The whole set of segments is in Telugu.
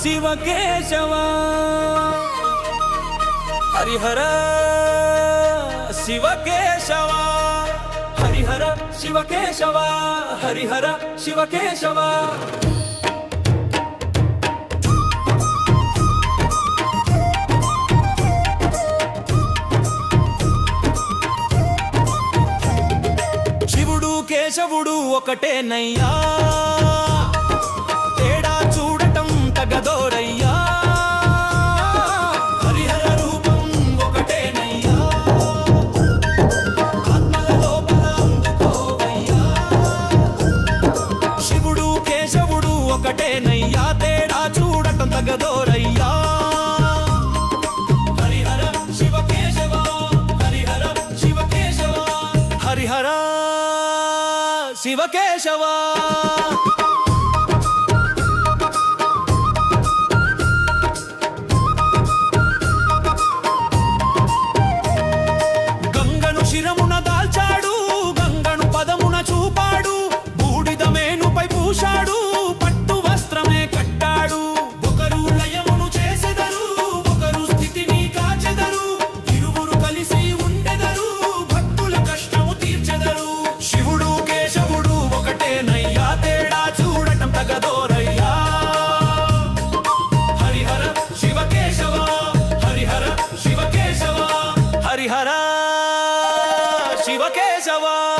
శివ కేశవ హరిహర శివ కేశవ హరిహర శివ కేశవ హరిహర శివ శివుడు కేశవుడు ఒకటే నయ్యా శివుడు కేశవుడు ఒకటేనయ్యా తేడా చూడటం తగదోరయ్యా. హరిహర శివ కేశవ హరిహర శివ కేశవ హరిహర శివ కేశవ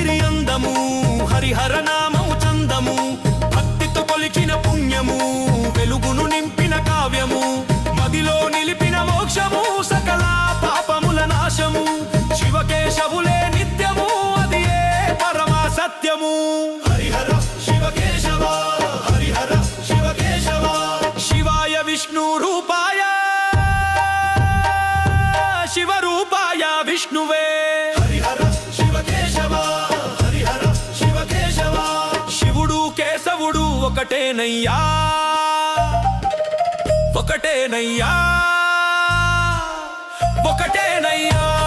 సిరి అందము హరిహర నామము చందము భక్తితో కొలిచిన పుణ్యము వెలుగును నింపిన కావ్యము మదిలో నిలిపిన మోక్షము సకల పాపముల నాశము శివకేశవులే నిత్యము అది ఏ పరమ సత్యము. హరిహర శివకేశవ హరిహర శివకేశవ. శివాయ విష్ణు రూపాయ శివ రూపాయ విష్ణువే. ఒకటేనయ్యా. ఒకటేనయ్యా. ఒకటేనయ్యా.